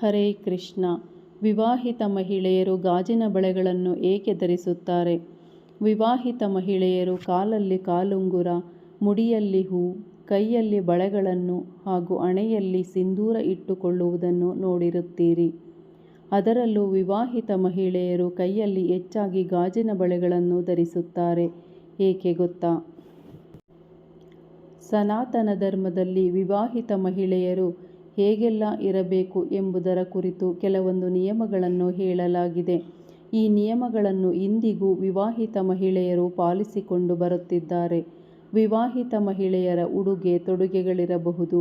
ಹರೇ ಕೃಷ್ಣ. ವಿವಾಹಿತ ಮಹಿಳೆಯರು ಗಾಜಿನ ಬಳೆಗಳನ್ನು ಏಕೆ ಧರಿಸುತ್ತಾರೆ? ವಿವಾಹಿತ ಮಹಿಳೆಯರು ಕಾಲಲ್ಲಿ ಕಾಲುಂಗುರ, ಮುಡಿಯಲ್ಲಿ ಹೂ, ಕೈಯಲ್ಲಿ ಬಳೆಗಳನ್ನು ಹಾಗೂ ಹಣೆಯಲ್ಲಿ ಸಿಂಧೂರ ಇಟ್ಟುಕೊಳ್ಳುವುದನ್ನು ನೋಡಿರುತ್ತೀರಿ. ಅದರಲ್ಲೂ ವಿವಾಹಿತ ಮಹಿಳೆಯರು ಕೈಯಲ್ಲಿ ಹೆಚ್ಚಾಗಿ ಗಾಜಿನ ಬಳೆಗಳನ್ನು ಧರಿಸುತ್ತಾರೆ. ಏಕೆ ಗೊತ್ತಾ? ಸನಾತನ ಧರ್ಮದಲ್ಲಿ ವಿವಾಹಿತ ಮಹಿಳೆಯರು ಹೇಗೆಲ್ಲ ಇರಬೇಕು ಎಂಬುದರ ಕುರಿತು ಕೆಲವೊಂದು ನಿಯಮಗಳನ್ನು ಹೇಳಲಾಗಿದೆ. ಈ ನಿಯಮಗಳನ್ನು ಇಂದಿಗೂ ವಿವಾಹಿತ ಮಹಿಳೆಯರು ಪಾಲಿಸಿಕೊಂಡು ಬರುತ್ತಿದ್ದಾರೆ. ವಿವಾಹಿತ ಮಹಿಳೆಯರ ಉಡುಗೆ ತೊಡುಗೆಗಳಿರಬಹುದು.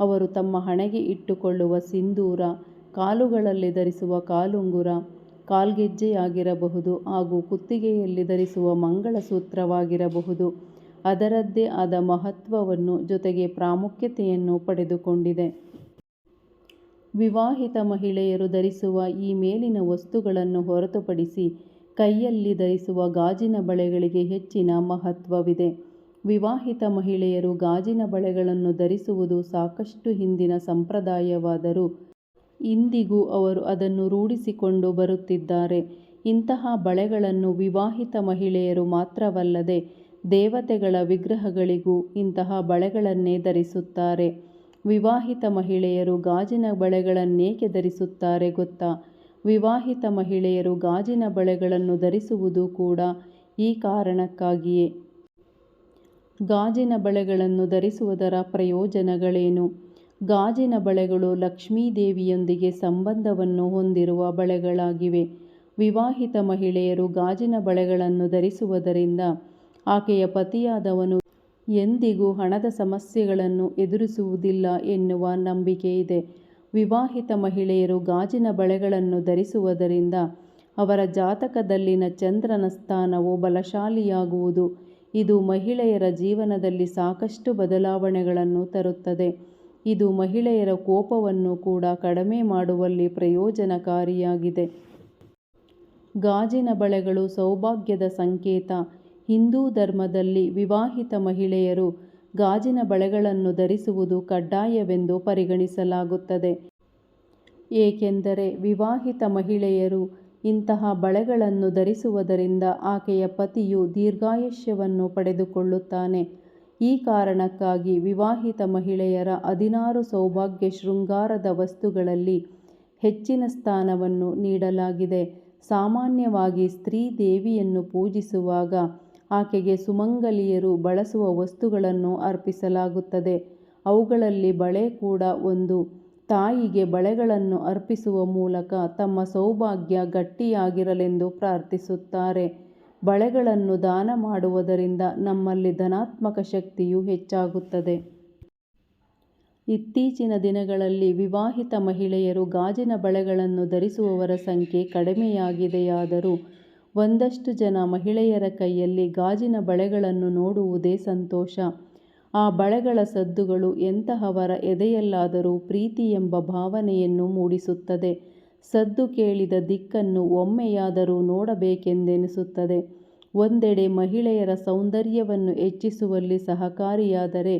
ಅವರು ತಮ್ಮ ಹಣೆಗೆ ಇಟ್ಟುಕೊಳ್ಳುವ ಸಿಂಧೂರ, ಕಾಲುಗಳಲ್ಲಿ ಧರಿಸುವ ಕಾಲುಂಗುರ, ಕಾಲ್ಗೆಜ್ಜೆಯಾಗಿರಬಹುದು ಹಾಗೂ ಕುತ್ತಿಗೆಯಲ್ಲಿ ಧರಿಸುವ ಮಂಗಳಸೂತ್ರವಾಗಿರಬಹುದು. ಅದರದ್ದೇ ಆದ ಮಹತ್ವವನ್ನು ಜೊತೆಗೆ ಪ್ರಾಮುಖ್ಯತೆಯನ್ನು ಪಡೆದುಕೊಂಡಿದೆ. ವಿವಾಹಿತ ಮಹಿಳೆಯರು ಧರಿಸುವ ಈ ಮೇಲಿನ ವಸ್ತುಗಳನ್ನು ಹೊರತುಪಡಿಸಿ ಕೈಯಲ್ಲಿ ಧರಿಸುವ ಗಾಜಿನ ಬಳೆಗಳಿಗೆ ಹೆಚ್ಚಿನ ಮಹತ್ವವಿದೆ. ವಿವಾಹಿತ ಮಹಿಳೆಯರು ಗಾಜಿನ ಬಳೆಗಳನ್ನು ಧರಿಸುವುದು ಸಾಕಷ್ಟು ಹಿಂದಿನ ಸಂಪ್ರದಾಯವಾದರೂ ಇಂದಿಗೂ ಅವರು ಅದನ್ನು ರೂಢಿಸಿಕೊಂಡು ಬರುತ್ತಿದ್ದಾರೆ. ಇಂತಹ ಬಳೆಗಳನ್ನು ವಿವಾಹಿತ ಮಹಿಳೆಯರು ಮಾತ್ರವಲ್ಲದೆ ದೇವತೆಗಳ ವಿಗ್ರಹಗಳಿಗೂ ಇಂತಹ ಬಳೆಗಳನ್ನೇ ಧರಿಸುತ್ತಾರೆ. ವಿವಾಹಿತ ಮಹಿಳೆಯರು ಗಾಜಿನ ಬಳೆಗಳನ್ನೇಕೆ ಧರಿಸುತ್ತಾರೆ ಗೊತ್ತಾ? ವಿವಾಹಿತ ಮಹಿಳೆಯರು ಗಾಜಿನ ಬಳೆಗಳನ್ನು ಧರಿಸುವುದು ಕೂಡ ಈ ಕಾರಣಕ್ಕಾಗಿಯೇ. ಗಾಜಿನ ಬಳೆಗಳನ್ನು ಧರಿಸುವುದರ ಪ್ರಯೋಜನಗಳೇನು? ಗಾಜಿನ ಬಳೆಗಳು ಲಕ್ಷ್ಮೀದೇವಿಯೊಂದಿಗೆ ಸಂಬಂಧವನ್ನು ಹೊಂದಿರುವ ಬಳೆಗಳಾಗಿವೆ. ವಿವಾಹಿತ ಮಹಿಳೆಯರು ಗಾಜಿನ ಬಳೆಗಳನ್ನು ಧರಿಸುವುದರಿಂದ ಆಕೆಯ ಪತಿಯಾದವನು ಎಂದಿಗೂ ಹಣದ ಸಮಸ್ಯೆಗಳನ್ನು ಎದುರಿಸುವುದಿಲ್ಲ ಎನ್ನುವ ನಂಬಿಕೆ ಇದೆ. ವಿವಾಹಿತ ಮಹಿಳೆಯರು ಗಾಜಿನ ಬಳೆಗಳನ್ನು ಧರಿಸುವುದರಿಂದ ಅವರ ಜಾತಕದಲ್ಲಿನ ಚಂದ್ರನ ಸ್ಥಾನವು ಬಲಶಾಲಿಯಾಗುವುದು. ಇದು ಮಹಿಳೆಯರ ಜೀವನದಲ್ಲಿ ಸಾಕಷ್ಟು ಬದಲಾವಣೆಗಳನ್ನು ತರುತ್ತದೆ. ಇದು ಮಹಿಳೆಯರ ಕೋಪವನ್ನು ಕೂಡ ಕಡಿಮೆ ಮಾಡುವಲ್ಲಿ ಪ್ರಯೋಜನಕಾರಿಯಾಗಿದೆ. ಗಾಜಿನ ಬಳೆಗಳು ಸೌಭಾಗ್ಯದ ಸಂಕೇತ. ಹಿಂದೂ ಧರ್ಮದಲ್ಲಿ ವಿವಾಹಿತ ಮಹಿಳೆಯರು ಗಾಜಿನ ಬಳೆಗಳನ್ನು ಧರಿಸುವುದು ಕಡ್ಡಾಯವೆಂದು ಪರಿಗಣಿಸಲಾಗುತ್ತದೆ. ಏಕೆಂದರೆ ವಿವಾಹಿತ ಮಹಿಳೆಯರು ಇಂತಹ ಬಳೆಗಳನ್ನು ಧರಿಸುವುದರಿಂದ ಆಕೆಯ ಪತಿಯು ದೀರ್ಘಾಯುಷ್ಯವನ್ನು ಪಡೆದುಕೊಳ್ಳುತ್ತಾನೆ. ಈ ಕಾರಣಕ್ಕಾಗಿ ವಿವಾಹಿತ ಮಹಿಳೆಯರ ಹದಿನಾರು ಸೌಭಾಗ್ಯ ಶೃಂಗಾರದ ವಸ್ತುಗಳಲ್ಲಿ ಹೆಚ್ಚಿನ ಸ್ಥಾನವನ್ನು ನೀಡಲಾಗಿದೆ. ಸಾಮಾನ್ಯವಾಗಿ ಸ್ತ್ರೀ ದೇವಿಯನ್ನು ಪೂಜಿಸುವಾಗ ಆಕೆಗೆ ಸುಮಂಗಲಿಯರು ಬಳಸುವ ವಸ್ತುಗಳನ್ನು ಅರ್ಪಿಸಲಾಗುತ್ತದೆ. ಅವುಗಳಲ್ಲಿ ಬಳೆ ಕೂಡ ಒಂದು. ತಾಯಿಗೆ ಬಳೆಗಳನ್ನು ಅರ್ಪಿಸುವ ಮೂಲಕ ತಮ್ಮ ಸೌಭಾಗ್ಯ ಗಟ್ಟಿಯಾಗಿರಲೆಂದು ಪ್ರಾರ್ಥಿಸುತ್ತಾರೆ. ಬಳೆಗಳನ್ನು ದಾನ ಮಾಡುವುದರಿಂದ ನಮ್ಮಲ್ಲಿ ಧನಾತ್ಮಕ ಶಕ್ತಿಯು ಹೆಚ್ಚಾಗುತ್ತದೆ. ಇತ್ತೀಚಿನ ದಿನಗಳಲ್ಲಿ ವಿವಾಹಿತ ಮಹಿಳೆಯರು ಗಾಜಿನ ಬಳೆಗಳನ್ನು ಧರಿಸುವವರ ಸಂಖ್ಯೆ ಕಡಿಮೆಯಾಗಿದೆಯಾದರೂ ಒಂದಷ್ಟು ಜನ ಮಹಿಳೆಯರ ಕೈಯಲ್ಲಿ ಗಾಜಿನ ಬಳೆಗಳನ್ನು ನೋಡುವುದೇ ಸಂತೋಷ. ಆ ಬಳೆಗಳ ಸದ್ದುಗಳು ಎಂತಹವರ ಎದೆಯಲ್ಲಾದರೂ ಪ್ರೀತಿ ಎಂಬ ಭಾವನೆಯನ್ನು ಮೂಡಿಸುತ್ತದೆ. ಸದ್ದು ಕೇಳಿದ ದಿಕ್ಕನ್ನು ಒಮ್ಮೆಯಾದರೂ ನೋಡಬೇಕೆಂದೆನಿಸುತ್ತದೆ. ಒಂದೆಡೆ ಮಹಿಳೆಯರ ಸೌಂದರ್ಯವನ್ನು ಹೆಚ್ಚಿಸುವಲ್ಲಿ ಸಹಕಾರಿಯಾದರೆ,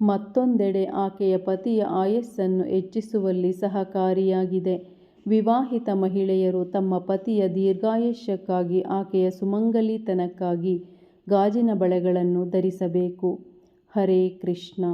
ಮತ್ತೊಂದೆಡೆ ಆಕೆಯ ಪತಿಯ ಆಯಸ್ಸನ್ನು ಹೆಚ್ಚಿಸುವಲ್ಲಿ ಸಹಕಾರಿಯಾಗಿದೆ. ವಿವಾಹಿತ ಮಹಿಳೆಯರು ತಮ್ಮ ಪತಿಯ ದೀರ್ಘಾಯುಷ್ಯಕ್ಕಾಗಿ ಆಕೆಯ ಸುಮಂಗಲಿತನಕ್ಕಾಗಿ ಗಾಜಿನ ಬಳೆಗಳನ್ನು ಧರಿಸಬೇಕು. ಹರೇ ಕೃಷ್ಣ.